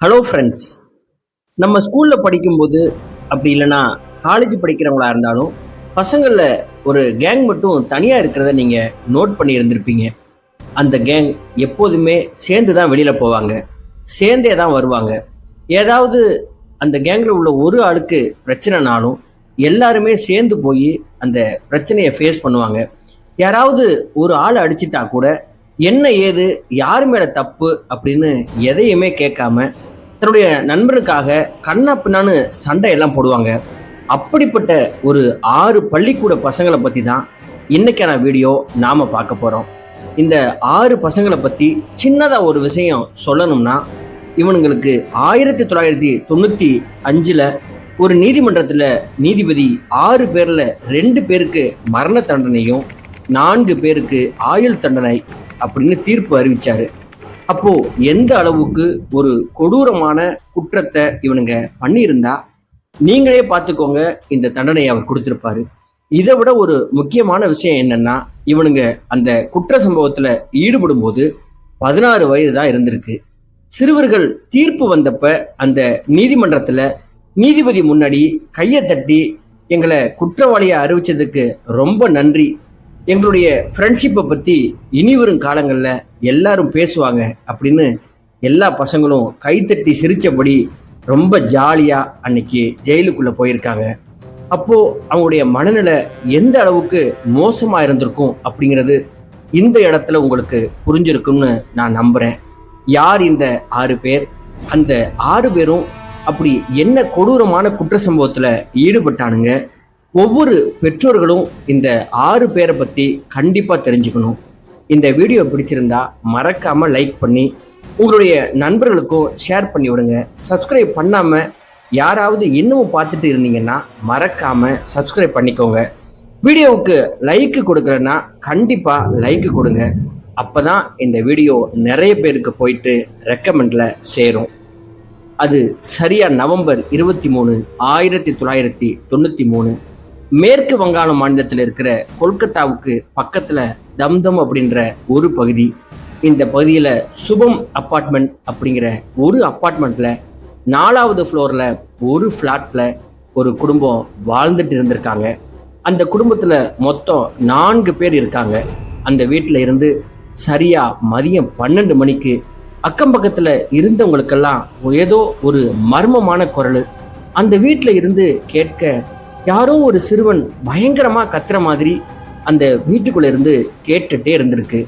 Hello friends நம்ம ஸ்கூலில் படிக்கும்போது அப்படி இல்லைன்னா காலேஜ் படிக்கிறவங்களா இருந்தாலும் பசங்களில் ஒரு கேங் மட்டும் தனியாக இருக்கிறத நீங்கள் நோட் பண்ணி இருந்திருப்பீங்க. அந்த கேங் எப்போதுமே சேர்ந்து தான் வெளியில் போவாங்க. சேர்ந்தே தான் வருவாங்க. ஏதாவது அந்த கேங்கில் உள்ள ஒரு ஆளுக்கு பிரச்சனைனாலும் எல்லாருமே சேர்ந்து போய் அந்த பிரச்சனையை ஃபேஸ் பண்ணுவாங்க. யாராவது ஒரு ஆள் அடிச்சிட்டா கூட என்ன ஏது யார் மேலே தப்பு அப்படின்னு எதையுமே கேட்காம தன்னுடைய நண்பனுக்காக கண்ணா பின்னான்னு சண்டையெல்லாம் போடுவாங்க. அப்படிப்பட்ட ஒரு ஆறு பள்ளிக்கூட பசங்களை பற்றி தான் இன்னைக்கான வீடியோ நாம் பார்க்க போகிறோம் இந்த ஆறு பசங்களை பற்றி சின்னதாக ஒரு விஷயம் சொல்லணும்னா இவனுங்களுக்கு ஆயிரத்தி தொள்ளாயிரத்தி தொண்ணூற்றி அஞ்சில் ஒரு நீதிமன்றத்தில் நீதிபதி ஆறு பேரில் ரெண்டு பேருக்கு மரண தண்டனையும் நான்கு பேருக்கு ஆயுள் தண்டனை அப்படின்னு தீர்ப்பு அறிவித்தார் அப்போ எந்த அளவுக்கு ஒரு கொடூரமான குற்றத்தை இவனுங்க பண்ணியிருந்தா நீங்களே பார்த்துக்கோங்க இந்த தண்டனையை அவர் கொடுத்திருப்பாரு. இதை விட ஒரு முக்கியமான விஷயம் என்னன்னா இவனுங்க அந்த குற்ற சம்பவத்துல ஈடுபடும் போது பதினாறு வயது தான் இருந்திருக்கு. சிறுவர்கள் தீர்ப்பு வந்தப்ப அந்த நீதிமன்றத்துல நீதிபதி முன்னாடி கையை தட்டி எங்களை குற்றவாளியை அறிவிச்சதுக்கு ரொம்ப நன்றி. எங்களுடைய ஃப்ரெண்ட்ஷிப்பை பற்றி இனி வரும் காலங்களில் எல்லாரும் பேசுவாங்க அப்படின்னு எல்லா பசங்களும் கைத்தட்டி சிரித்தபடி ரொம்ப ஜாலியாக அன்னைக்கு ஜெயிலுக்குள்ளே போயிருக்காங்க. அப்போது அவங்களுடைய மனநிலை எந்த அளவுக்கு மோசமாக இருந்திருக்கும் அப்படிங்கிறது இந்த இடத்துல உங்களுக்கு புரிஞ்சிருக்கும்னு நான் நம்புகிறேன் யார் இந்த ஆறு பேர்? அந்த ஆறு பேரும் அப்படி என்ன கொடூரமான குற்ற சம்பவத்தில் ஈடுபட்டானுங்க? ஒவ்வொரு பெற்றோர்களும் இந்த ஆறு பேரை பற்றி கண்டிப்பாக தெரிஞ்சுக்கணும். இந்த வீடியோ பிடிச்சிருந்தா மறக்காமல் லைக் பண்ணி உங்களுடைய நண்பர்களுக்கும் ஷேர் பண்ணி விடுங்க. சப்ஸ்கிரைப் பண்ணாமல் யாராவது இன்னமும் பார்த்துட்டு இருந்தீங்கன்னா மறக்காமல் சப்ஸ்கிரைப் பண்ணிக்கோங்க. வீடியோவுக்கு லைக் கொடுக்கலன்னா கண்டிப்பாக லைக் கொடுங்க. அப்போ தான் இந்த வீடியோ நிறைய பேருக்கு போயிட்டு ரெக்கமெண்டில் சேரும். அது சரியாக நவம்பர் இருபத்தி மூணு ஆயிரத்தி தொள்ளாயிரத்தி தொண்ணூற்றி மூணு. மேற்கு வங்காள மாநிலத்தில் இருக்கிற கொல்கத்தாவுக்கு பக்கத்தில் தம்தம் அப்படின்ற ஒரு பகுதி. இந்த பகுதியில் சுபம் அப்பார்ட்மெண்ட் அப்படிங்கிற ஒரு அப்பார்ட்மெண்ட்ல நாலாவது ஃப்ளோரில் ஒரு ஃப்ளாட்டில் ஒரு குடும்பம் வாழ்ந்துட்டு இருந்திருக்காங்க. அந்த குடும்பத்தில் மொத்தம் நான்கு பேர் இருக்காங்க. அந்த வீட்டில் இருந்து சரியா மதியம் பன்னெண்டு மணிக்கு அக்கம் பக்கத்தில் இருந்தவங்களுக்கெல்லாம் ஏதோ ஒரு மர்மமான குரல். அந்த வீட்டில் இருந்து கேட்க யாரோ ஒரு சிறுவன் பயங்கரமாக கத்துற மாதிரி அந்த வீட்டுக்குள்ளே இருந்து கேட்டுட்டே இருந்திருக்கு.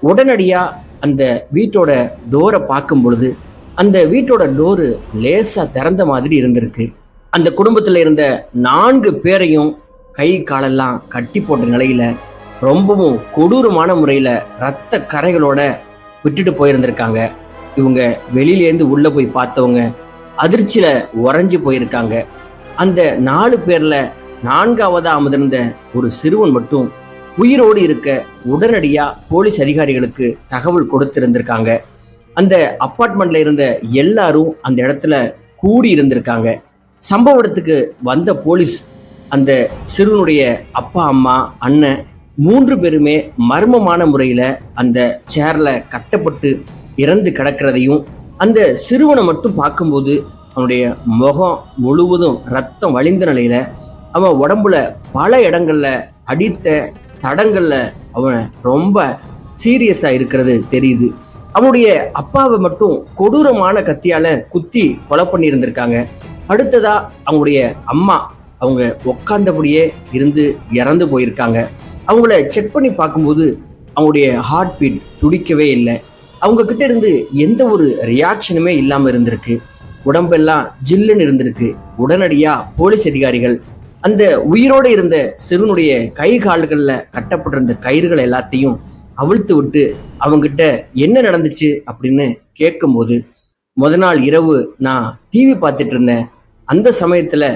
உடனடியாக அந்த வீட்டோட டோரை பார்க்கும் பொழுது அந்த வீட்டோட டோரு லேசாக திறந்த மாதிரி இருந்திருக்கு. அந்த குடும்பத்தில் இருந்த நான்கு பேரையும் கை காலெல்லாம் கட்டி போட்ட நிலையில ரொம்பவும் கொடூரமான முறையில் ரத்த கரைகளோட விட்டுட்டு போயிருந்திருக்காங்க. இவங்க வெளியிலேருந்து உள்ளே போய் பார்த்தவங்க அதிர்ச்சியில் உறைஞ்சி போயிருக்காங்க. அந்த நாலு பேர்ல நான்காவதா அமர்ந்திருந்த ஒரு சிறுவன் மட்டும் உயிரோடு இருக்க உடனடியா போலீஸ் அதிகாரிகளுக்கு தகவல் கொடுத்திருந்திருக்காங்க. அந்த அப்பார்ட்மெண்ட்ல இருந்த எல்லாரும் அந்த இடத்துல கூடி இருந்திருக்காங்க சம்பவ இடத்துக்கு வந்த போலீஸ் அந்த சிறுவனுடைய அப்பா அம்மா அண்ணன் மூன்று பேருமே மர்மமான முறையில அந்த சேர்ல கட்டப்பட்டு இறந்து கிடக்கிறதையும் அந்த சிறுவனை மட்டும் பார்க்கும்போது அவனுடைய முகம் முழுவதும் ரத்தம் வழிந்த நிலையில அவன் உடம்புல பல இடங்கள்ல அடித்த தடங்கள்ல அவன் ரொம்ப சீரியஸா இருக்கிறது தெரியுது. அவனுடைய அப்பாவை மட்டும் கொடூரமான கத்தியால குத்தி கொலை பண்ணியிருந்திருக்காங்க. அடுத்ததா அவங்களுடைய அம்மா அவங்க உக்காந்தபடியே இருந்து இறந்து போயிருக்காங்க. அவங்கள செக் பண்ணி பார்க்கும்போது அவங்களுடைய ஹார்ட் பீட் துடிக்கவே இல்லை. அவங்க கிட்ட இருந்து எந்த ஒரு ரியாக்ஷனுமே இல்லாமல் இருந்திருக்கு. உடம்பெல்லாம் ஜில்லுன்னு இருந்திருக்கு. உடனடியா போலீஸ் அதிகாரிகள் அந்த உயிரோடு இருந்த சிறுவனுடைய கை கால்களில் கட்டப்பட்டிருந்த கயிறுகள் எல்லாத்தையும் அவிழ்த்து விட்டு அவங்கிட்ட என்ன நடந்துச்சு அப்படின்னு கேட்கும்போது முத நாள் இரவு நான் டிவி பார்த்துட்டு இருந்தேன். அந்த சமயத்தில்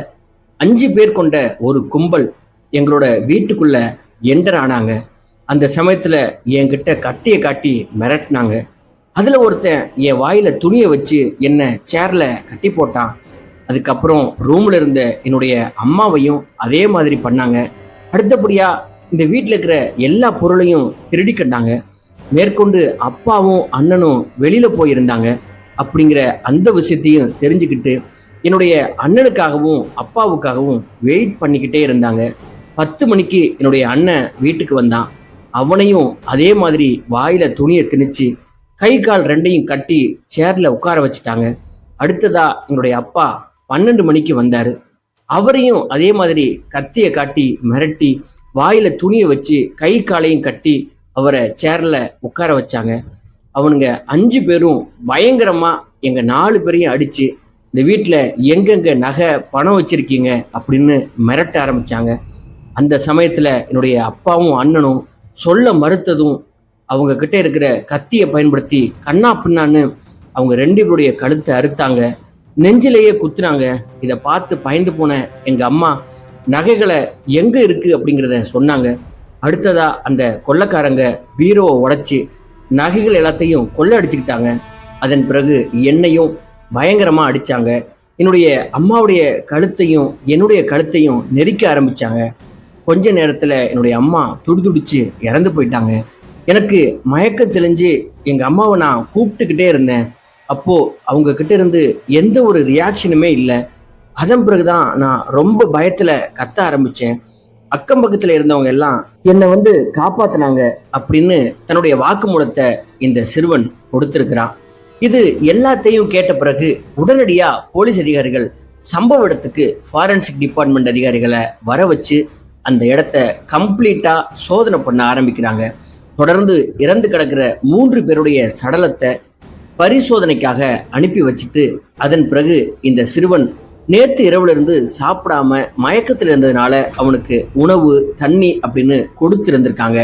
அஞ்சு பேர் கொண்ட ஒரு கும்பல் எங்களோட வீட்டுக்குள்ள என்டர் ஆனாங்க. அந்த சமயத்தில் என்கிட்ட கத்தியை காட்டி மிரட்டினாங்க. அதில் ஒருத்தன் என் வாயில துணியை வச்சு என்னை சேர்ல கட்டி போட்டான். அதுக்கப்புறம் ரூம்ல இருந்த என்னுடைய அம்மாவையும் அதே மாதிரி பண்ணாங்க. அடுத்தபடியா இந்த வீட்டில் இருக்கிற எல்லா பொருளையும் திருடி கண்டாங்க. மேற்கொண்டு அப்பாவும் அண்ணனும் வெளியில போயிருந்தாங்க. அப்படிங்கிற அந்த விஷயத்தையும் தெரிஞ்சுக்கிட்டு என்னுடைய அண்ணனுக்காகவும் அப்பாவுக்காகவும் வெயிட் பண்ணிக்கிட்டே இருந்தாங்க. பத்து மணிக்கு என்னுடைய அண்ணன் வீட்டுக்கு வந்தான். அவனையும் அதே மாதிரி வாயில துணியை திணிச்சு கை கால் ரெண்டையும் கட்டி சேர்ல உட்கார வச்சுட்டாங்க. அடுத்ததா என்னுடைய அப்பா பன்னெண்டு மணிக்கு வந்தாரு. அவரையும் அதே மாதிரி கத்தியை காட்டி மிரட்டி வாயில துணியை வச்சு கை காலையும் கட்டி அவரை சேர்ல உட்கார வச்சாங்க. அவனுங்க அஞ்சு பேரும் பயங்கரமா எங்க நாலு பேரையும் அடிச்சு இந்த வீட்டில் எங்கெங்க நகை பணம் வச்சிருக்கீங்க அப்படின்னு மிரட்ட ஆரம்பிச்சாங்க. அந்த சமயத்துல என்னுடைய அப்பாவும் அண்ணனும் சொல்ல மறுத்ததும் அவங்க கிட்ட இருக்கிற கத்தியை பயன்படுத்தி கண்ணா பின்னான்னு அவங்க ரெண்டு பேருடைய கழுத்தை அறுத்தாங்க. நெஞ்சிலேயே குத்துனாங்க. இதை பார்த்து பயந்து போன எங்க அம்மா நகைகளை எங்க இருக்கு அப்படிங்கிறத சொன்னாங்க. அடுத்ததா அந்த கொள்ளக்காரங்க பீரோவை உடைச்சி நகைகள் எல்லாத்தையும் கொள்ள அடிச்சுக்கிட்டாங்க அதன் பிறகு என்னையும் பயங்கரமா அடிச்சாங்க. என்னுடைய அம்மாவுடைய கழுத்தையும் என்னுடைய கழுத்தையும் நெரிக்க ஆரம்பிச்சாங்க. கொஞ்ச நேரத்துல என்னுடைய அம்மா துடிதுடிச்சு இறந்து போயிட்டாங்க. எனக்கு மயக்கம் தெளிஞ்சு எங்க அம்மாவை நான் கூப்பிட்டுக்கிட்டே இருந்தேன். அப்போ அவங்க கிட்ட இருந்து எந்த ஒரு ரியாக்ஷனுமே இல்லை. அதன் பிறகுதான் நான் ரொம்ப பயத்துல கத்த ஆரம்பிச்சேன். அக்கம் பக்கத்துல இருந்தவங்க எல்லாம் என்னை வந்து காப்பாத்தினாங்க அப்படின்னு தன்னுடைய வாக்குமூலத்தை இந்த சிறுவன் கொடுத்திருக்கிறான். இது எல்லாத்தையும் கேட்ட பிறகு உடனடியா போலீஸ் அதிகாரிகள் சம்பவ இடத்துக்கு ஃபாரன்சிக் டிபார்ட்மெண்ட் அதிகாரிகளை வர வச்சு அந்த இடத்த கம்ப்ளீட்டா சோதனை பண்ண ஆரம்பிக்கிறாங்க. தொடர்ந்து இறந்து கிடக்கிற மூன்று பேருடைய சடலத்தை பரிசோதனைக்காக அனுப்பி வச்சுட்டு அதன் பிறகு இந்த சிறுவன் நேற்று இரவுல இருந்து சாப்பிடாம மயக்கத்தில் இருந்ததுனால அவனுக்கு உணவு தண்ணி அப்படின்னு கொடுத்திருந்திருக்காங்க.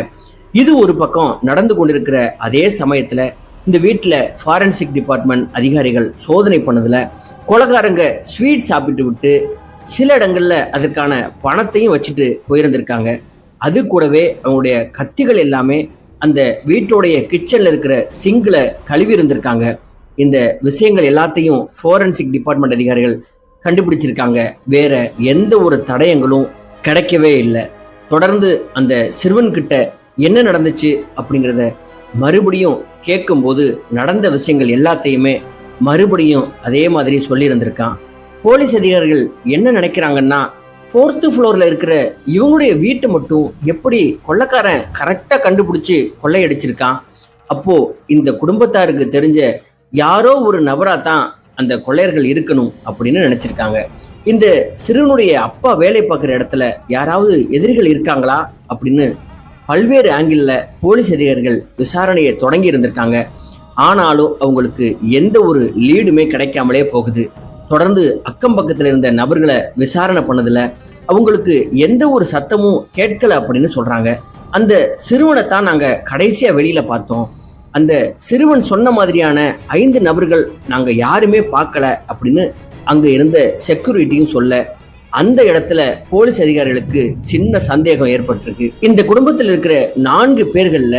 இது ஒரு பக்கம் நடந்து கொண்டிருக்கிற அதே சமயத்துல இந்த வீட்டில் ஃபாரன்சிக் டிபார்ட்மெண்ட் அதிகாரிகள் சோதனை பண்ணதுல கொலகாரங்க ஸ்வீட் சாப்பிட்டு விட்டு சில இடங்கள்ல அதற்கான பணத்தையும் வச்சுட்டு போயிருந்திருக்காங்க. அது கூடவே அவங்களுடைய கத்திகள் எல்லாமே அந்த வீட்டோடைய கிச்சன்ல இருக்கிற சிங்கில் கழுவி இருந்திருக்காங்க இந்த விஷயங்கள் எல்லாத்தையும் ஃபோரன்சிக் டிபார்ட்மெண்ட் அதிகாரிகள் கண்டுபிடிச்சிருக்காங்க. வேற எந்த ஒரு தடயங்களும் கிடைக்கவே இல்லை. தொடர்ந்து அந்த சிறுவன் கிட்ட என்ன நடந்துச்சு அப்படிங்கிறத மறுபடியும் கேட்கும்போது நடந்த விஷயங்கள் எல்லாத்தையுமே மறுபடியும் அதே மாதிரி சொல்லியிருந்திருக்கான். போலீஸ் அதிகாரிகள் என்ன நினைக்கிறாங்கன்னா ஃபோர்த்து ஃப்ளோரில் இருக்கிற இவங்களுடைய வீட்டை மட்டும் எப்படி கொள்ளைக்காரன் கரெக்டாக கண்டுபிடிச்சி கொள்ளையடிச்சிருக்கான்? அப்போ இந்த குடும்பத்தாருக்கு தெரிஞ்ச யாரோ ஒரு நபராக தான் அந்த கொள்ளையர்கள் இருக்கணும் அப்படின்னு நினச்சிருக்காங்க. இந்த சிறுவனுடைய அப்பா வேலை பார்க்குற இடத்துல யாராவது எதிரிகள் இருக்காங்களா அப்படின்னு பல்வேறு ஆங்கிளில் போலீஸ் அதிகாரிகள் விசாரணையை தொடங்கி இருந்திருக்காங்க. ஆனாலும் அவங்களுக்கு எந்த ஒரு லீடுமே கிடைக்காமலே போகுது. தொடர்ந்து அக்கம் பக்கத்தில் இருந்த நபர்களை விசாரணை பண்ணதில் அவங்களுக்கு எந்த ஒரு சத்தமும் கேட்கல அப்படின்னு சொல்கிறாங்க அந்த சிறுவனை தான் நாங்கள் கடைசியாக வெளியில் பார்த்தோம். அந்த சிறுவன் சொன்ன மாதிரியான ஐந்து நபர்கள் நாங்கள் யாருமே பார்க்கல அப்படின்னு அங்கே இருந்த செக்யூரிட்டியும் சொல்ல அந்த இடத்துல போலீஸ் அதிகாரிகளுக்கு சின்ன சந்தேகம் ஏற்பட்டிருக்கு. இந்த குடும்பத்தில் இருக்கிற நான்கு பேர்கள்ல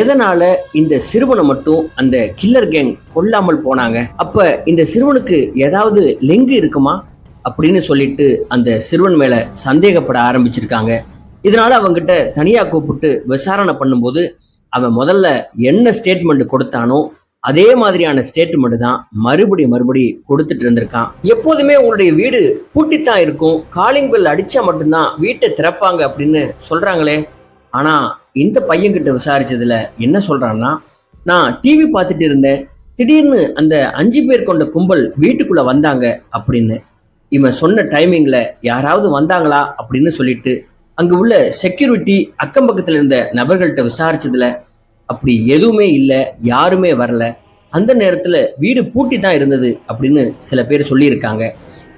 எதனால இந்த சிறுவனை மட்டும் அந்த கில்லர் கேங் கொல்லாமல் போனாங்க? அப்ப இந்த சிறுவனுக்கு ஏதாவது லெங்கு இருக்குமா? அப்படின்னு சொல்லிட்டு அந்த சிறுவன் மேல சந்தேகப்பட ஆரம்பிச்சிருக்காங்க. இதனால அவங்கிட்ட தனியா கூப்பிட்டு விசாரணை பண்ணும்போது அவன் முதல்ல என்ன ஸ்டேட்மெண்ட் கொடுத்தானோ அதே மாதிரியான ஸ்டேட்மெண்ட் தான் மறுபடி மறுபடி கொடுத்துட்டு இருந்திருக்கான். எப்போதுமே உங்களுடைய வீடு பூட்டித்தான் இருக்கும். காலிங் பெல் அடிச்சா மட்டும்தான் வீட்டை திறப்பாங்க அப்படின்னு சொல்றாங்களே. ஆனா இந்த பையன்கிட்ட விசாரிச்சதுல என்ன சொல்றான்னா நான் டிவி பார்த்துட்டு இருந்தேன். திடீர்னு அந்த அஞ்சு பேர் கொண்ட கும்பல் வீட்டுக்குள்ள வந்தாங்க அப்படின்னு. இவன் சொன்ன டைமிங்ல யாராவது வந்தாங்களா அப்படின்னு சொல்லிட்டு அங்க உள்ள செக்யூரிட்டி அக்கம் பக்கத்துல இருந்த நபர்கள்ட்ட விசாரிச்சதுல அப்படி எதுவுமே இல்லை யாருமே வரல. அந்த நேரத்தில் வீடு பூட்டி தான் இருந்தது அப்படின்னு சில பேர் சொல்லியிருக்காங்க.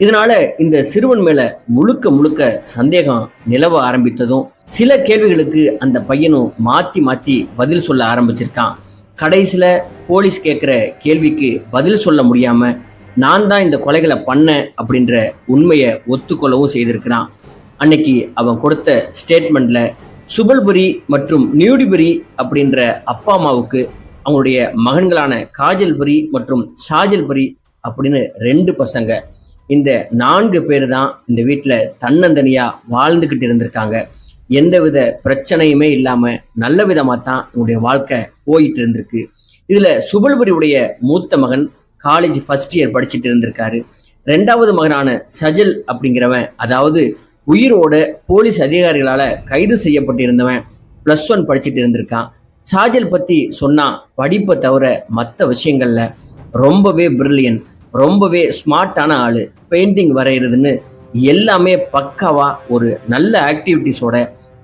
இதனால இந்த சிறுவன் மேல முழுக்க முழுக்க சந்தேகம் நிலவ ஆரம்பித்ததும் சில கேள்விகளுக்கு அந்த பையனும் மாத்தி மாத்தி பதில் சொல்ல ஆரம்பிச்சிருக்கான். கடைசியில போலீஸ் கேட்குற கேள்விக்கு பதில் சொல்ல முடியாம நான் தான் இந்த கொலைகளை பண்ணேன் அப்படின்ற உண்மையை ஒத்துக்கொள்ளவும் செய்திருக்கிறான். அன்னைக்கு அவன் கொடுத்த ஸ்டேட்மெண்ட்ல சுபல்புரி மற்றும் நியூடிபுரி அப்படின்ற அப்பா அம்மாவுக்கு அவங்களுடைய மகன்களான காஜல்புரி மற்றும் ஷாஜல்புரி அப்படின்னு ரெண்டு பசங்க. இந்த நான்கு பேர் தான் இந்த வீட்டில் தன்னந்தனியாக வாழ்ந்துக்கிட்டு இருந்திருக்காங்க. எந்தவித பிரச்சனையுமே இல்லாமல் நல்ல விதமாக தான் உங்களுடைய வாழ்க்கை போயிட்டு இருந்திருக்கு. இதில் சுபல்புரியுடைய மூத்த மகன் காலேஜ் ஃபர்ஸ்ட் இயர் படிச்சுட்டு இருந்திருக்காரு. ரெண்டாவது மகனான சஜல் அப்படிங்கிறவன் அதாவது உயிரோட போலீஸ் அதிகாரிகளால் கைது செய்யப்பட்டிருந்தவன் ப்ளஸ் ஒன் படிச்சுட்டு இருந்திருக்கான். சாஜல் பற்றி சொன்னால் படிப்பை தவிர மற்ற விஷயங்களில் ரொம்பவே பிரில்லியன் ரொம்பவே ஸ்மார்ட்டான ஆள். பெயிண்டிங் வரைகிறதுன்னு எல்லாமே பக்காவாக ஒரு நல்ல ஆக்டிவிட்டிஸோட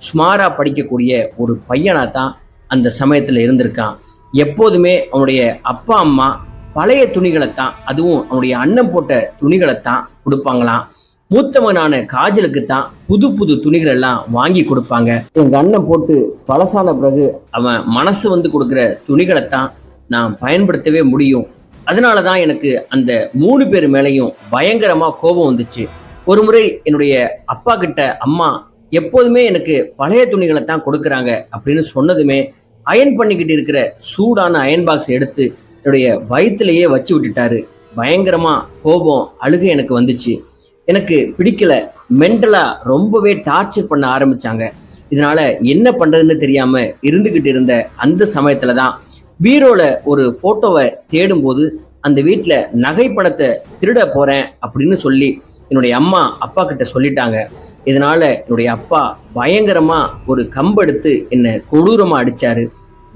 ஸ்மாராக படிக்கக்கூடிய ஒரு பையனாக தான் அந்த சமயத்தில் இருந்திருக்கான். எப்போதுமே அவனுடைய அப்பா அம்மா பழைய துணிகளைத்தான் அதுவும் அவனுடைய அண்ணன் போட்ட துணிகளைத்தான் கொடுப்பாங்களாம். மூத்தவனான காஜலுக்கு தான் புது புது துணிகள் எல்லாம் வாங்கி கொடுப்பாங்க. எங்க அண்ணன் போட்டு பழசான பிறகு அவன் மனசு வந்து கொடுக்குற துணிகளை தான் நான் பயன்படுத்தவே முடியும். அதனால தான் எனக்கு அந்த மூணு பேர் மேலையும் பயங்கரமா கோபம் வந்துச்சு. ஒரு முறை என்னுடைய அப்பா கிட்ட அம்மா எப்போதுமே எனக்கு பழைய துணிகளை தான் கொடுக்குறாங்க அப்படின்னு சொன்னதுமே அயன் பண்ணிக்கிட்டு இருக்கிற சூடான அயன் பாக்ஸ் எடுத்து என்னுடைய வயிற்றுலையே வச்சு விட்டுட்டாரு. பயங்கரமா கோபம் அழுகை எனக்கு வந்துச்சு. எனக்கு பிடிக்கல. மென்டலா ரொம்பவே டார்ச்சர் பண்ண ஆரம்பிச்சாங்க. இதனால என்ன பண்றதுன்னு தெரியாம இருந்துகிட்டு இருந்த அந்த சமயத்துல தான் பீரோல ஒரு போட்டோவை தேடும்போது அந்த வீட்டில் நகைப்பணத்தை திருட போறேன் அப்படின்னு சொல்லி என்னுடைய அம்மா அப்பா கிட்ட சொல்லிட்டாங்க. இதனால என்னுடைய அப்பா பயங்கரமா ஒரு கம்பெடுத்து என்னை கொடூரமா அடிச்சாரு.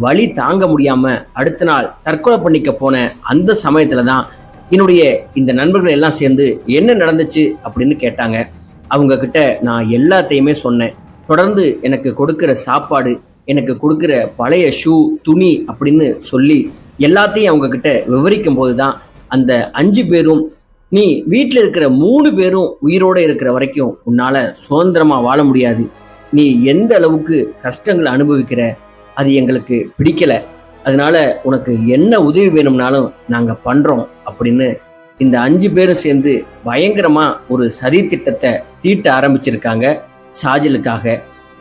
வழி தாங்க முடியாம அடுத்த நாள் தற்கொலை பண்ணிக்க போன அந்த சமயத்துல தான் என்னுடைய இந்த நண்பர்கள் எல்லாம் சேர்ந்து என்ன நடந்துச்சு அப்படின்னு கேட்டாங்க. அவங்க கிட்ட நான் எல்லாத்தையுமே சொன்னேன். தொடர்ந்து எனக்கு கொடுக்கிற சாப்பாடு எனக்கு கொடுக்கிற பழைய ஷூ துணி அப்படின்னு சொல்லி எல்லாத்தையும் அவங்க கிட்ட விவரிக்கும் போது தான் அந்த அஞ்சு பேரும் நீ வீட்டில் இருக்கிற மூணு பேரும் உயிரோட இருக்கிற வரைக்கும் உன்னால சுதந்திரமா வாழ முடியாது. நீ எந்த அளவுக்கு கஷ்டங்களை அனுபவிக்கிற அது எங்களுக்கு பிடிக்கல. அதனால உனக்கு என்ன உதவி வேணும்னாலும் நாங்க பண்றோம் அப்படின்னு இந்த அஞ்சு பேரும் சேர்ந்து பயங்கரமா ஒரு சதி திட்டத்தை தீட்ட ஆரம்பிச்சிருக்காங்க சாஜலுக்காக.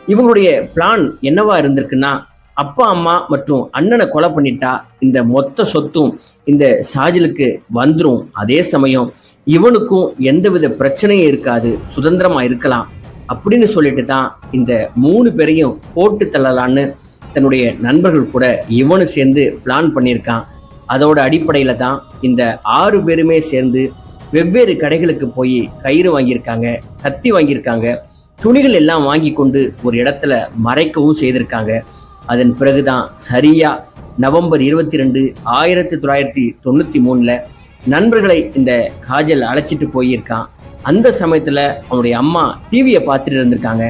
இவங்களுடைய பிளான் என்னவா இருந்திருக்குன்னா அப்பா அம்மா மற்றும் அண்ணனை கொலை பண்ணிட்டா இந்த மொத்த சொத்தும் இந்த சாஜலுக்கு வந்துடும் அதே சமயம் இவனுக்கும் எந்தவித பிரச்சனையும் இருக்காது சுதந்திரமா இருக்கலாம் அப்படின்னு சொல்லிட்டு தான் இந்த மூணு பேரையும் போட்டு தள்ளலான்னு தன்னுடைய நண்பர்கள் கூட இவனு சேர்ந்து பிளான் பண்ணியிருக்கான். அதோட அடிப்படையில் தான் இந்த ஆறு பேருமே சேர்ந்து வெவ்வேறு கடைகளுக்கு போய் கயிறு வாங்கியிருக்காங்க கத்தி வாங்கியிருக்காங்க துணிகள் எல்லாம் வாங்கி கொண்டு ஒரு இடத்துல மறைக்கவும் செய்திருக்காங்க. அதன் பிறகுதான் சரியா நவம்பர் இருபத்தி ரெண்டு ஆயிரத்தி தொள்ளாயிரத்தி தொண்ணூற்றி மூணில் நண்பர்களை இந்த காஜல் அழைச்சிட்டு போயிருக்கான். அந்த சமயத்தில் அவனுடைய அம்மா டிவியை பார்த்துட்டு இருந்திருக்காங்க.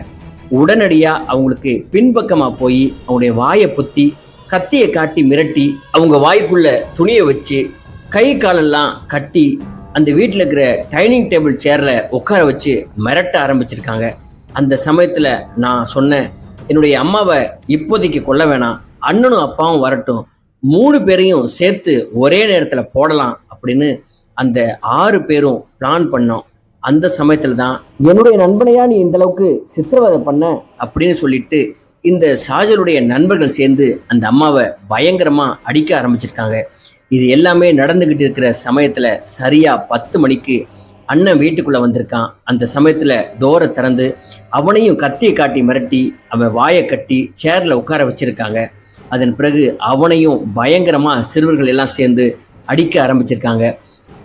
உடனடியாக அவங்களுக்கு பின்பக்கமாக போய் அவங்களுடைய வாயை பொத்தி கத்தியை காட்டி மிரட்டி அவங்க வாய்க்குள்ள துணியை வச்சு கை காலெல்லாம் கட்டி அந்த வீட்டில் இருக்கிற டைனிங் டேபிள் சேரில் உட்கார வச்சு மிரட்ட ஆரம்பிச்சிருக்காங்க. அந்த சமயத்தில் நான் சொன்னேன் என்னுடைய அம்மாவை இப்போதைக்கு கொல்ல வேணாம். அண்ணனும் அப்பாவும் வரட்டும். மூணு பேரையும் சேர்த்து ஒரே நேரத்தில் போடலாம். அப்படின்னு அந்த ஆறு பேரும் பிளான் பண்ணோம். அந்த சமயத்துல தான் என்னுடைய நண்பனையா நீ இந்த அளவுக்கு சித்திரவதை பண்ண? அப்படின்னு சொல்லிட்டு இந்த ஷாஜருடைய நண்பர்கள் சேர்ந்து அந்த அம்மாவை பயங்கரமா அடிக்க ஆரம்பிச்சிருக்காங்க. இது எல்லாமே நடந்துகிட்டு இருக்கிற சமயத்துல சரியா பத்து மணிக்கு அண்ணன் வீட்டுக்குள்ள வந்திருக்கான். அந்த சமயத்துல டோரை திறந்து அவனையும் கத்தியை காட்டி மிரட்டி அவன் வாயை கட்டி சேர்ல உட்கார வச்சிருக்காங்க. அதன் பிறகு அவனையும் பயங்கரமா சிறுவர்கள் எல்லாம் சேர்ந்து அடிக்க ஆரம்பிச்சிருக்காங்க.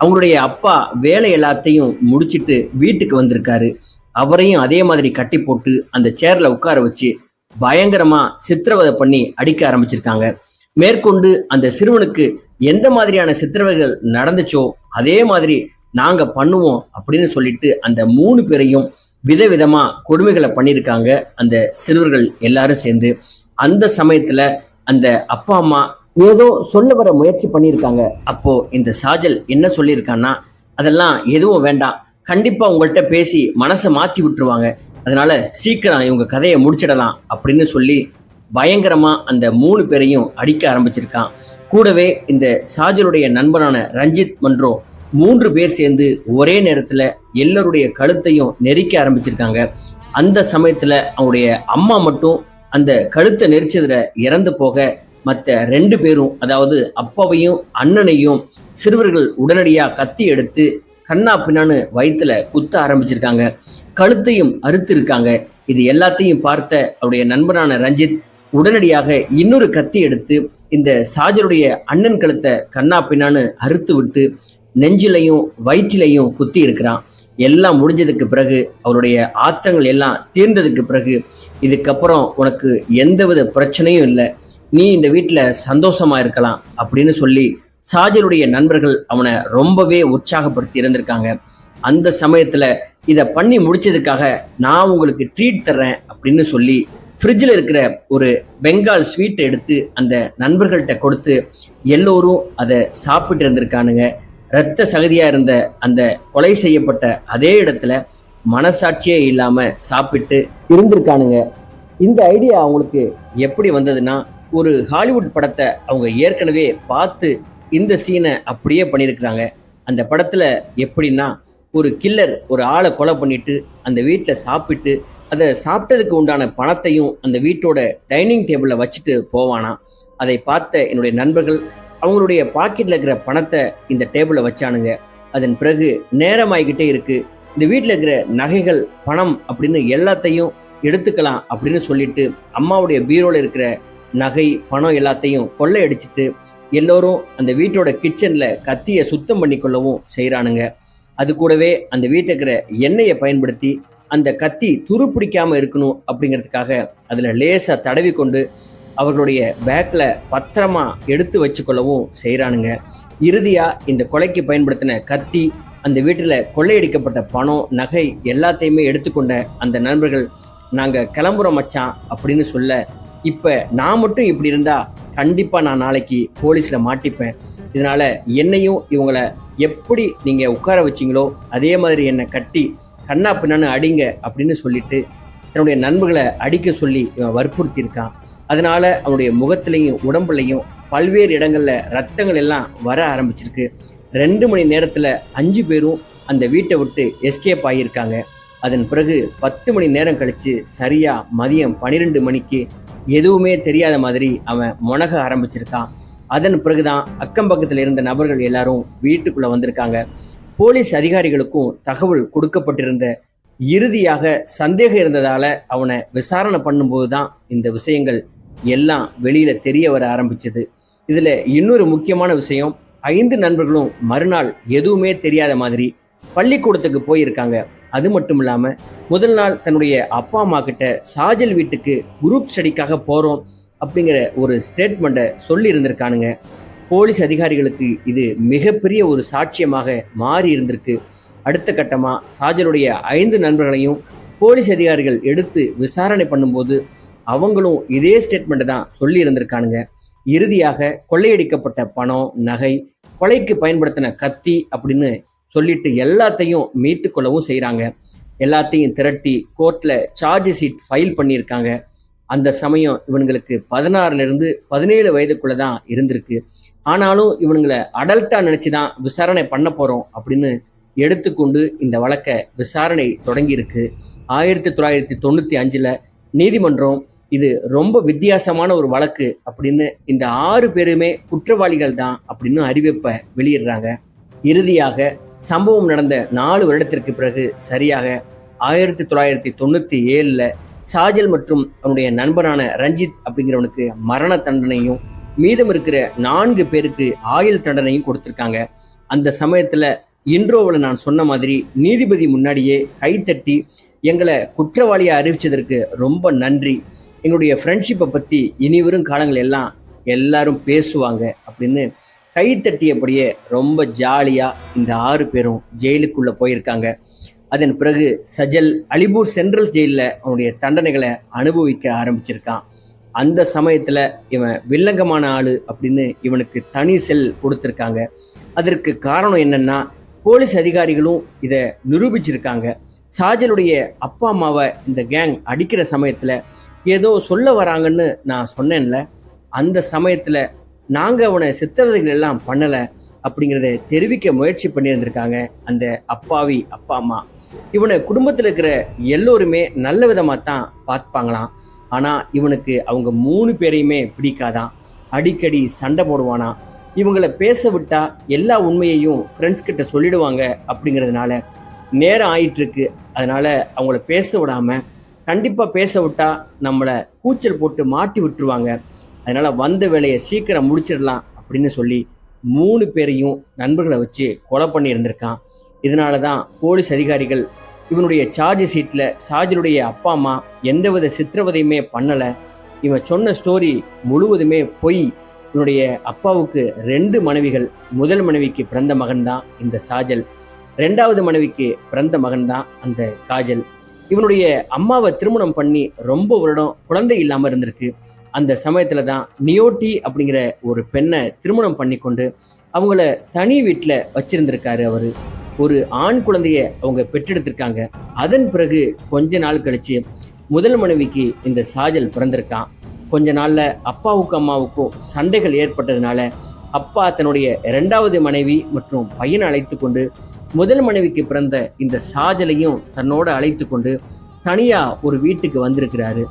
அவங்களுடைய அப்பா வேலை எல்லாத்தையும் முடிச்சிட்டு வீட்டுக்கு வந்திருக்காரு. அவரையும் அதே மாதிரி கட்டி போட்டு அந்த சேர்ல உட்கார வச்சு பயங்கரமா சித்திரவதை பண்ணி அடிக்க ஆரம்பிச்சிருக்காங்க. மேற்கொண்டு அந்த சிறுவனுக்கு எந்த மாதிரியான சித்திரவதைகள் நடந்துச்சோ அதே மாதிரி நாங்க பண்ணுவோம் அப்படின்னு சொல்லிட்டு அந்த மூணு பேரையும் விதவிதமா கொடுமைகளை பண்ணியிருக்காங்க அந்த சிறுவர்கள் எல்லாரும் சேர்ந்து. அந்த சமயத்துல அந்த அப்பா அம்மா ஏதோ சொல்ல வர முயற்சி பண்ணியிருக்காங்க. அப்போ இந்த சாஜல் என்ன சொல்லியிருக்கான்னா அதெல்லாம் எதுவும் வேண்டாம். கண்டிப்பா உங்கள்கிட்ட பேசி மனசை மாத்தி விட்டுருவாங்க. அதனால சீக்கிரம் இவங்க கதையை முடிச்சிடலாம். அப்படின்னு சொல்லி பயங்கரமா அந்த மூணு பேரையும் அடிக்க ஆரம்பிச்சிருக்கான். கூடவே இந்த சாஜலுடைய நண்பனான ரஞ்சித் மன்றோ மூன்று பேர் சேர்ந்து ஒரே நேரத்துல எல்லோருடைய கழுத்தையும் நெரிக்க ஆரம்பிச்சிருக்காங்க. அந்த சமயத்துல அவனுடைய அம்மா மட்டும் அந்த கழுத்தை நெரிச்சதுல இறந்து போக மற்ற ரெண்டு பேரும் அதாவது அப்பாவையும் அண்ணனையும் சிறுவர்கள் உடனடியாக கத்தி எடுத்து கண்ணா பின்னான்னு வயிற்றுல குத்த ஆரம்பிச்சிருக்காங்க. கழுத்தையும் அறுத்து இருக்காங்க. இது எல்லாத்தையும் பார்த்த அவருடைய நண்பனான ரஞ்சித் உடனடியாக இன்னொரு கத்தி எடுத்து இந்த சாஜருடைய அண்ணன் கழுத்தை கண்ணா பின்னான்னு அறுத்து விட்டு நெஞ்சிலையும் வயிற்றிலையும் குத்தி இருக்கிறான். எல்லாம் முடிஞ்சதுக்கு பிறகு அவருடைய ஆத்தங்கள் எல்லாம் தீர்ந்ததுக்கு பிறகு இதுக்கப்புறம் உனக்கு எந்தவித பிரச்சனையும் இல்லை. நீ இந்த வீட்டில் சந்தோஷமா இருக்கலாம் அப்படின்னு சொல்லி சாஜருடைய நண்பர்கள் அவனை ரொம்பவே உற்சாகப்படுத்தி இருந்திருக்காங்க. அந்த சமயத்தில் இதை பண்ணி முடிச்சதுக்காக நான் உங்களுக்கு ட்ரீட் தர்றேன் அப்படின்னு சொல்லி ஃப்ரிட்ஜில் இருக்கிற ஒரு பெங்கால் ஸ்வீட்டை எடுத்து அந்த நண்பர்கள்ட்ட கொடுத்து எல்லோரும் அதை சாப்பிட்டு இருந்திருக்கானுங்க. இரத்த சகதியாக இருந்த அந்த கொலை செய்யப்பட்ட அதே இடத்துல மனசாட்சியே இல்லாமல் சாப்பிட்டு இருந்திருக்கானுங்க. இந்த ஐடியா அவங்களுக்கு எப்படி வந்ததுன்னா ஒரு ஹாலிவுட் படத்தை அவங்க ஏற்கனவே பார்த்து இந்த சீனை அப்படியே பண்ணியிருக்கிறாங்க. அந்த படத்தில் எப்படின்னா ஒரு கில்லர் ஒரு ஆளை கொலை பண்ணிட்டு அந்த வீட்டில் சாப்பிட்டு அதை சாப்பிட்டதுக்கு உண்டான பணத்தையும் அந்த வீட்டோட டைனிங் டேபிளில் வச்சுட்டு போவானா. அதை பார்த்த என்னுடைய நண்பர்கள் அவங்களுடைய பாக்கெட்டில் இருக்கிற பணத்தை இந்த டேபிளில் வச்சானுங்க. அதன் பிறகு நேரமாகிக்கிட்டே இருக்கு. இந்த வீட்டில் இருக்கிற நகைகள் பணம் அப்படின்னு எல்லாத்தையும் எடுத்துக்கலாம் அப்படின்னு சொல்லிட்டு அம்மாவுடைய பீரோவில் இருக்கிற நகை பணம் எல்லாத்தையும் கொள்ளையடிச்சிட்டு எல்லோரும் அந்த வீட்டோட கிச்சன்ல கத்தியை சுத்தம் பண்ணி கொள்ளவும் செய்கிறானுங்க அது கூடவே அந்த வீட்டில் இருக்கிற எண்ணெயை பயன்படுத்தி அந்த கத்தி துரு இருக்கணும் அப்படிங்கிறதுக்காக அதில் லேசாக தடவி கொண்டு அவர்களுடைய பேக்கில் பத்திரமா எடுத்து வச்சுக்கொள்ளவும் செய்கிறானுங்க இறுதியாக இந்த கொலைக்கு பயன்படுத்தின கத்தி அந்த வீட்டில் கொள்ளையடிக்கப்பட்ட பணம் நகை எல்லாத்தையுமே எடுத்துக்கொண்ட அந்த நண்பர்கள் நாங்கள் கிளம்புறோம் மச்சான் அப்படின்னு சொல்ல இப்போ நான் மட்டும் இப்படி இருந்தால் கண்டிப்பாக நான் நாளைக்கு போலீஸில் மாட்டிப்பேன். இதனால் என்னையும் இவங்களை எப்படி நீங்கள் உட்கார வச்சீங்களோ அதே மாதிரி என்னை கட்டி கண்ணா பின்னான்னு அடிங்க அப்படின்னு சொல்லிட்டு தன்னுடைய நண்பர்களை அடிக்க சொல்லி இவன் வற்புறுத்தியிருக்கான். அதனால் அவனுடைய முகத்துலையும் உடம்புலையும் பல்வேறு இடங்களில் ரத்தங்கள் எல்லாம் வர ஆரம்பிச்சிருக்கு. ரெண்டு மணி நேரத்தில் அஞ்சு பேரும் அந்த வீட்டை விட்டு எஸ்கேப் ஆகியிருக்காங்க. அதன் பிறகு பத்து மணி நேரம் கழித்து சரியாக மதியம் பன்னிரெண்டு மணிக்கு எதுவுமே தெரியாத மாதிரி அவன் முனக ஆரம்பிச்சிருக்கான். அதன் பிறகுதான் அக்கம் பக்கத்தில் இருந்த நபர்கள் எல்லாரும் வீட்டுக்குள்ளே வந்திருக்காங்க. போலீஸ் அதிகாரிகளுக்கும் தகவல் கொடுக்கப்பட்டிருந்த இறுதியாக சந்தேகம் இருந்ததால அவனை விசாரணை பண்ணும்போது தான் இந்த விஷயங்கள் எல்லாம் வெளியில தெரிய வர ஆரம்பிச்சது. இதுல இன்னொரு முக்கியமான விஷயம் ஐந்து நண்பர்களும் மறுநாள் எதுவுமே தெரியாத மாதிரி பள்ளிக்கூடத்துக்கு போயிருக்காங்க. அது மட்டும் இல்லாமல் முதல் நாள் தன்னுடைய அப்பா அம்மா கிட்ட சாஜல் வீட்டுக்கு குரூப் ஸ்டடிக்காக போகிறோம் அப்படிங்கிற ஒரு ஸ்டேட்மெண்ட்டை சொல்லி இருந்திருக்கானுங்க. போலீஸ் அதிகாரிகளுக்கு இது மிகப்பெரிய ஒரு சாட்சியமாக மாறி இருந்திருக்கு. அடுத்த கட்டமாக சாஜலுடைய ஐந்து நண்பர்களையும் போலீஸ் அதிகாரிகள் எடுத்து விசாரணை பண்ணும்போது அவங்களும் இதே ஸ்டேட்மெண்ட்டை தான் சொல்லி இருந்திருக்கானுங்க. இறுதியாக கொள்ளையடிக்கப்பட்ட பணம் நகை கொலைக்கு பயன்படுத்தின கத்தி அப்படின்னு சொல்லிட்டு எல்லாத்தையும் மீட்டு கொள்ளவும் செய்கிறாங்க எல்லாத்தையும் திரட்டி கோர்ட்டில் சார்ஜ் ஷீட் ஃபைல் பண்ணியிருக்காங்க. அந்த சமயம் இவனுங்களுக்கு பதினாறுலேருந்து பதினேழு வயதுக்குள்ள தான் இருந்திருக்கு. ஆனாலும் இவனுங்களை அடல்ட்டாக நினச்சி தான் விசாரணை பண்ண போகிறோம் அப்படின்னு எடுத்துக்கொண்டு இந்த வழக்கை விசாரணை தொடங்கியிருக்கு. ஆயிரத்தி தொள்ளாயிரத்தி தொண்ணூற்றி அஞ்சில் நீதிமன்றம் இது ரொம்ப வித்தியாசமான ஒரு வழக்கு அப்படின்னு இந்த ஆறு பேருமே குற்றவாளிகள் தான் அப்படின்னு அறிவிப்பை வெளியிடுறாங்க. இறுதியாக சம்பவம் நடந்த நாலு வருடத்திற்கு பிறகு சரியாக ஆயிரத்தி தொள்ளாயிரத்தி தொண்ணூத்தி ஏழுல சாஜல் மற்றும் அவனுடைய நண்பனான ரஞ்சித் அப்படிங்கிறவனுக்கு மரண தண்டனையும் மீதம் இருக்கிற நான்கு பேருக்கு ஆயுள் தண்டனையும் கொடுத்துருக்காங்க. அந்த சமயத்துல இன்ட்ரோவில் நான் சொன்ன மாதிரி நீதிபதி முன்னாடியே கைத்தட்டி எங்களை குற்றவாளியை அறிவிச்சதற்கு ரொம்ப நன்றி. எங்களுடைய ஃப்ரெண்ட்ஷிப்பை பற்றி இனி வரும் காலங்கள் எல்லாம் எல்லாரும் பேசுவாங்க அப்படின்னு கை தட்டியபடியே ரொம்ப ஜாலியாக இந்த ஆறு பேரும் ஜெயிலுக்குள்ளே போயிருக்காங்க. அதன் பிறகு சஜல் அலிபூர் சென்ட்ரல் ஜெயிலில் அவனுடைய தண்டனைகளை அனுபவிக்க ஆரம்பிச்சிருக்கான். அந்த சமயத்தில் இவன் வில்லங்கமான ஆள் அப்படின்னு இவனுக்கு தனி செல் கொடுத்துருக்காங்க. அதற்கு காரணம் என்னன்னா போலீஸ் அதிகாரிகளும் இதை நிரூபிச்சிருக்காங்க. சாஜலுடைய அப்பா அம்மாவை இந்த கேங் அடிக்கிற சமயத்தில் ஏதோ சொல்ல வராங்கன்னு நான் சொன்னேன்ல. அந்த சமயத்தில் நாங்கள் அவனை சித்திரதைகள் எல்லாம் பண்ணலை அப்படிங்கிறத தெரிவிக்க முயற்சி பண்ணியிருந்திருக்காங்க அந்த அப்பாவி அப்பா அம்மா. இவனை குடும்பத்தில் இருக்கிற எல்லோருமே நல்ல விதமாக தான் பார்ப்பாங்களாம். ஆனால் இவனுக்கு அவங்க மூணு பேரையுமே பிடிக்காதான் அடிக்கடி சண்டை போடுவானா இவங்கள பேச விட்டா எல்லா உண்மையையும் ஃப்ரெண்ட்ஸ் கிட்ட சொல்லிடுவாங்க அப்படிங்கிறதுனால நேரம் ஆயிட்டுருக்கு. அதனால அவங்கள பேச விடாம கண்டிப்பாக பேச விட்டா நம்மளை கூச்சல் போட்டு மாட்டி விட்டுருவாங்க. அதனால் வந்த வேலையை சீக்கிரம் முடிச்சிடலாம் அப்படின்னு சொல்லி மூணு பேரையும் நண்பர்களை வச்சு கொலை பண்ணி இருந்திருக்கான் இதனால தான் போலீஸ் அதிகாரிகள் இவனுடைய சார்ஜ் சீட்டில் சார்ஜருடைய அப்பா அம்மா எந்தவித சித்திரவதையுமே பண்ணலை. இவன் சொன்ன ஸ்டோரி முழுவதுமே பொய். இவனுடைய அப்பாவுக்கு ரெண்டு மனைவிகள் முதல் மனைவிக்கு பிறந்த மகன் தான் இந்த சாஜல். ரெண்டாவது மனைவிக்கு பிறந்த மகன் தான் அந்த காஜல். இவனுடைய அம்மாவை திருமணம் பண்ணி ரொம்ப வருடம் குழந்தை இல்லாமல் இருந்திருக்கு. அந்த சமயத்தில் தான் நியோட்டி அப்படிங்கிற ஒரு பெண்ணை திருமணம் பண்ணி கொண்டு அவங்கள தனி வீட்டில் வச்சிருந்திருக்காரு அவர். ஒரு ஆண் குழந்தைய அவங்க பெற்றெடுத்திருக்காங்க. அதன் பிறகு கொஞ்ச நாள் கழித்து முதல் மனைவிக்கு இந்த சாஜல் பிறந்திருக்கான். கொஞ்ச நாளில் அப்பாவுக்கும் அம்மாவுக்கும் சண்டைகள் ஏற்பட்டதுனால அப்பா தன்னுடைய இரண்டாவது மனைவி மற்றும் பையனை அழைத்து கொண்டு முதல் மனைவிக்கு பிறந்த இந்த சாஜலையும் தன்னோட அழைத்து கொண்டு தனியாக ஒரு வீட்டுக்கு வந்திருக்கிறாரு.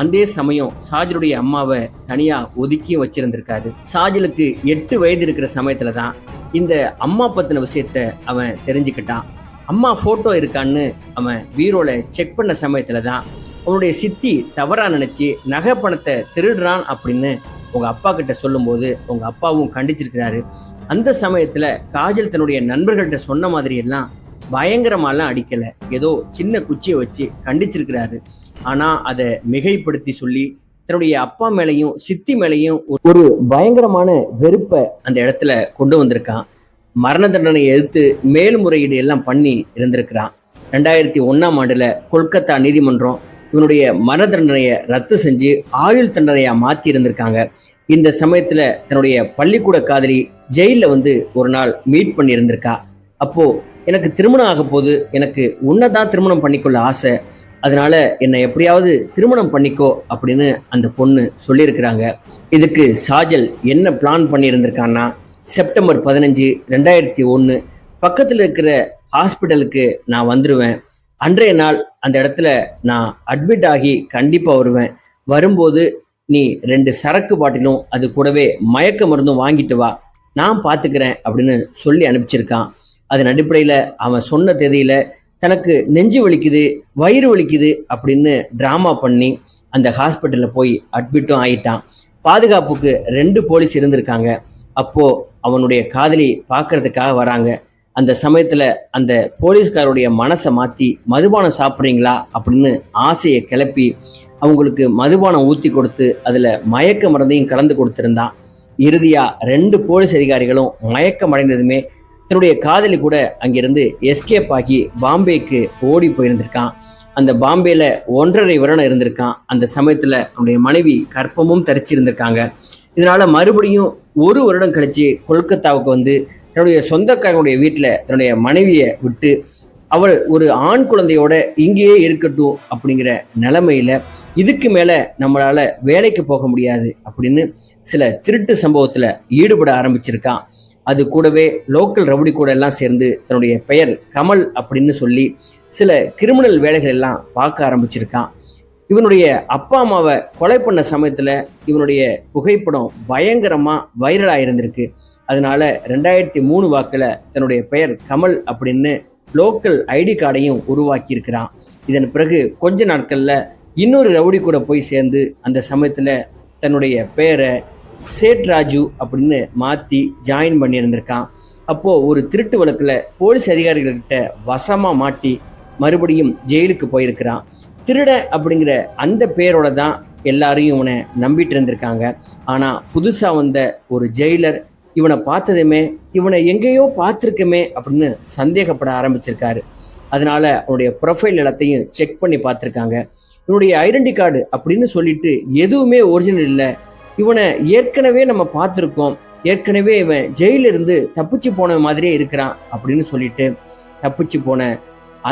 அதே சமயம் சாஜலுடைய அம்மாவை தனியா ஒதுக்கியும் வச்சிருந்திருக்காரு. சாஜலுக்கு எட்டு வயது இருக்கிற சமயத்துல தான் இந்த அம்மா பத்தின விஷயத்த அவன் தெரிஞ்சுக்கிட்டான். அம்மா போட்டோ இருக்கான்னு அவன் பீரோல செக் பண்ண சமயத்துல தான் அவனுடைய சித்தி தவறா நினைச்சு நகை பணத்தை திருடுறான் அப்படின்னு உங்க அப்பா கிட்ட சொல்லும்போது உங்க அப்பாவும் கண்டிச்சிருக்கிறாரு. அந்த சமயத்துல காஜல் தன்னுடைய நண்பர்கள்ட்ட சொன்ன மாதிரி எல்லாம் பயங்கரமாலாம் அடிக்கல. ஏதோ சின்ன குச்சியை வச்சு கண்டிச்சிருக்கிறாரு. ஆனா அதை மிகைப்படுத்தி சொல்லி தன்னுடைய அப்பா மேலையும் சித்தி மேலையும் ஒரு பயங்கரமான வெறுப்பை அந்த இடத்துல கொண்டு வந்திருக்கான். மரண தண்டனை எதிர்த்து மேல்முறையீடு எல்லாம் பண்ணி இருந்திருக்கிறான். ரெண்டாயிரத்தி ஒன்னாம் ஆண்டுல கொல்கத்தா நீதிமன்றம் இவனுடைய மரண தண்டனையை ரத்து செஞ்சு ஆயுள் தண்டனையா மாத்தி இருந்திருக்காங்க. இந்த சமயத்துல தன்னுடைய பள்ளிக்கூட காதலி ஜெயில வந்து ஒரு நாள் மீட் பண்ணி இருந்திருக்கா அப்போ எனக்கு திருமணம் ஆக போது எனக்கு உன்னைதான் திருமணம் பண்ணிக்கொள்ள ஆசை அதனால என்னை எப்படியாவது திருமணம் பண்ணிக்கோ அப்படின்னு அந்த பொண்ணு சொல்லியிருக்கிறாங்க. இதுக்கு சாஜல் என்ன பிளான் பண்ணியிருந்திருக்கான்னா செப்டம்பர் பதினஞ்சு ரெண்டாயிரத்தி ஒன்று பக்கத்தில் இருக்கிற ஹாஸ்பிட்டலுக்கு நான் வந்துடுவேன் அன்றைய நாள் அந்த இடத்துல நான் அட்மிட் ஆகி கண்டிப்பாக வருவேன். வரும்போது நீ ரெண்டு சரக்கு பாட்டிலும் அது கூடவே மயக்க மருந்தும் வாங்கிட்டு வா. நான் பார்த்துக்கிறேன் அப்படின்னு சொல்லி அனுப்பிச்சிருக்கான். அதன் அடிப்படையில் அவன் சொன்ன தேதியில் தனக்கு நெஞ்சு வலிக்குது வயிறு வலிக்குது அப்படின்னு ட்ராமா பண்ணி அந்த ஹாஸ்பிட்டலில் போய் அட்மிட்டும் ஆயிட்டான். பாதுகாப்புக்கு ரெண்டு போலீஸ் இருந்திருக்காங்க. அப்போ அவனுடைய காதலி பார்க்கறதுக்காக வராங்க. அந்த சமயத்தில் அந்த போலீஸ்காருடைய மனசை மாற்றி மதுபானம் சாப்பிட்றீங்களா அப்படின்னு ஆசையை கிளப்பி அவங்களுக்கு மதுபானம் ஊற்றி கொடுத்து அதில் மயக்க மருந்தையும் கலந்து கொடுத்துருந்தான். இறுதியாக ரெண்டு போலீஸ் அதிகாரிகளும் மயக்கம் அடைந்ததுமே தன்னுடைய காதலி கூட அங்கிருந்து எஸ்கேப் ஆகி பாம்பேக்கு ஓடி போயிருந்திருக்கான். அந்த பாம்பேல ஒன்றரை வருடம் இருந்திருக்கான். அந்த சமயத்துல அவனுடைய மனைவி கற்பமும் தரிச்சிருந்திருக்காங்க. இதனால மறுபடியும் ஒரு வருடம் கழிச்சு கொல்கத்தாவுக்கு வந்து தன்னுடைய சொந்தக்காரனுடைய வீட்டில் தன்னுடைய மனைவியை விட்டு அவள் ஒரு ஆண் குழந்தையோட இங்கேயே இருக்கட்டும் அப்படிங்கிற நிலைமையில இதுக்கு மேல நம்மளால வேலைக்கு போக முடியாது அப்படின்னு சில திருட்டு சம்பவத்துல ஈடுபட ஆரம்பிச்சிருக்கான். அது கூடவே லோக்கல் ரவுடி கூட எல்லாம் சேர்ந்து தன்னுடைய பெயர் கமல் அப்படின்னு சொல்லி சில கிரிமினல் வேலைகள் எல்லாம் பார்க்க ஆரம்பிச்சிருக்கான். இவனுடைய அப்பா அம்மாவை கொலை பண்ண சமயத்தில் இவனுடைய புகைப்படம் பயங்கரமாக வைரலாக இருந்திருக்கு அதனால ரெண்டாயிரத்தி மூணு வாக்கில் தன்னுடைய பெயர் கமல் அப்படின்னு லோக்கல் ஐடி கார்டையும் உருவாக்கி இருக்கிறான் இதன் பிறகு கொஞ்ச நாட்களில் இன்னொரு ரவுடி கூட போய் சேர்ந்து அந்த சமயத்தில் தன்னுடைய பெயரை சேட் ராஜு அப்படின்னு மாற்றி ஜாயின் பண்ணியிருந்திருக்கான். அப்போது ஒரு திருட்டு வழக்கில் போலீஸ் அதிகாரிகள்கிட்ட வசமாக மாட்டி மறுபடியும் ஜெயிலுக்கு போயிருக்கிறான். திருட அப்படிங்கிற அந்த பேரோட தான் எல்லாரையும் இவனை நம்பிட்டு இருந்திருக்காங்க. ஆனால் புதுசாக வந்த ஒரு ஜெயிலர் இவனை பார்த்ததுமே இவனை எங்கேயோ பார்த்துருக்கமே அப்படின்னு சந்தேகப்பட ஆரம்பிச்சிருக்காரு. அதனால் அவனுடைய ப்ரொஃபைல் எல்லாத்தையும் செக் பண்ணி பார்த்துருக்காங்க. இவனுடைய ஐடென்டி கார்டு அப்படின்னு சொல்லிட்டு எதுவுமே ஒரிஜினல் இல்லை. இவனை ஏற்கனவே நம்ம பார்த்துருக்கோம். ஏற்கனவே இவன் ஜெயிலிருந்து தப்பிச்சு போன மாதிரியே இருக்கிறான் அப்படின்னு சொல்லிட்டு தப்பிச்சு போன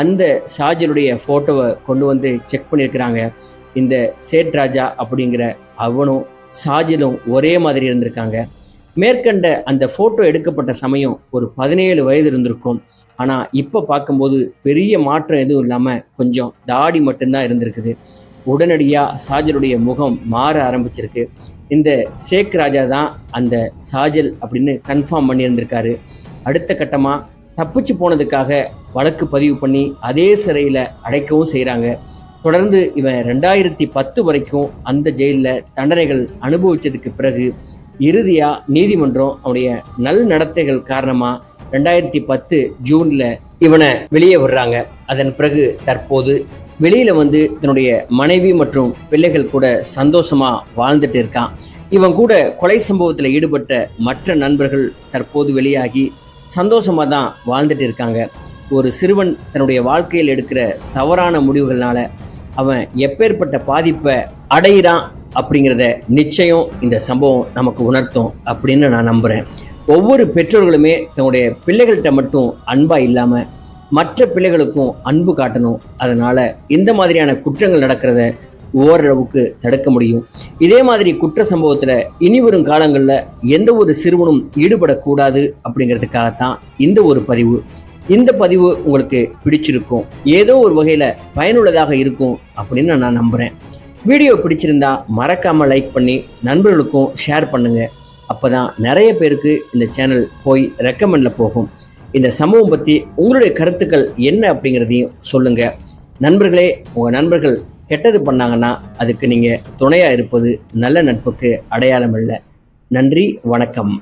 அந்த ஷாஜருடைய ஃபோட்டோவை கொண்டு வந்து செக் பண்ணியிருக்கிறாங்க. இந்த சேட்ராஜா அப்படிங்கிற அவனும் ஷாஜிலும் ஒரே மாதிரி இருந்திருக்காங்க. மேற்கண்ட அந்த ஃபோட்டோ எடுக்கப்பட்ட சமயம் ஒரு பதினேழு வயது இருந்திருக்கும். ஆனால் இப்போ பார்க்கும்போது பெரிய மாற்றம் எதுவும் இல்லாமல் கொஞ்சம் தாடி மட்டும்தான் இருந்திருக்குது. உடனடியாக சாஜலுடைய முகம் மாற ஆரம்பிச்சிருக்கு. இந்த ஷேக் ராஜா தான் அந்த சாஜல் அப்படின்னு கன்ஃபார்ம் பண்ணியிருந்திருக்காரு. அடுத்த கட்டமாக தப்பிச்சு போனதுக்காக வழக்கு பதிவு பண்ணி அதே சிறையில் அடைக்கவும் செய்கிறாங்க தொடர்ந்து இவன் ரெண்டாயிரத்தி பத்து வரைக்கும் அந்த ஜெயிலில் தண்டனைகள் அனுபவித்ததுக்கு பிறகு இறுதியாக நீதிமன்றம் அவனுடைய நல் நடத்தைகள் காரணமாக ரெண்டாயிரத்தி பத்து ஜூனில் இவனை வெளியே விடுறாங்க. அதன் பிறகு தற்போது வெளியில் வந்து தன்னுடைய மனைவி மற்றும் பிள்ளைகள் கூட சந்தோஷமா வாழ்ந்துட்டு இருக்கான். இவன் கூட கொலை சம்பவத்தில் ஈடுபட்ட மற்ற நண்பர்கள் தற்போது வெளியாகி சந்தோஷமாக தான் வாழ்ந்துட்டு இருக்காங்க. ஒரு சிறுவன் தன்னுடைய வாழ்க்கையில் எடுக்கிற தவறான முடிவுகள்னால அவன் எப்பேற்பட்ட பாதிப்பை அடையிறான் அப்படிங்கிறத நிச்சயம் இந்த சம்பவம் நமக்கு உணர்த்தும் அப்படின்னு நான் நம்புகிறேன் ஒவ்வொரு பெற்றோர்களுமே தன்னுடைய பிள்ளைகள்கிட்ட மட்டும் அன்பாக இல்லாமல் மற்ற பிள்ளைகளுக்கும் அன்பு காட்டணும். அதனால் இந்த மாதிரியான குற்றங்கள் நடக்கிறத ஓரளவுக்கு தடுக்க முடியும். இதே மாதிரி குற்ற சம்பவத்தில் இனி வரும் காலங்களில் எந்த ஒரு சிறுவனும் ஈடுபடக்கூடாது அப்படிங்கிறதுக்காகத்தான் இந்த ஒரு பதிவு. இந்த பதிவு உங்களுக்கு பிடிச்சிருக்கும். ஏதோ ஒரு வகையில் பயனுள்ளதாக இருக்கும் அப்படின்னு நான் நம்புகிறேன் வீடியோ பிடிச்சிருந்தா மறக்காமல் லைக் பண்ணி நண்பர்களுக்கும் ஷேர் பண்ணுங்கள் அப்போ தான் நிறைய பேருக்கு இந்த சேனல் போய் ரெக்கமெண்டில் போகும். இந்த சம்பவம் பற்றி உங்களுடைய கருத்துக்கள் என்ன அப்படிங்கிறதையும் சொல்லுங்கள் நண்பர்களே உங்கள் நண்பர்கள் கெட்டது பண்ணாங்கன்னா அதுக்கு நீங்கள் துணையாக இருப்பது நல்ல நட்புக்கு அடையாளம் இல்லை நன்றி வணக்கம்.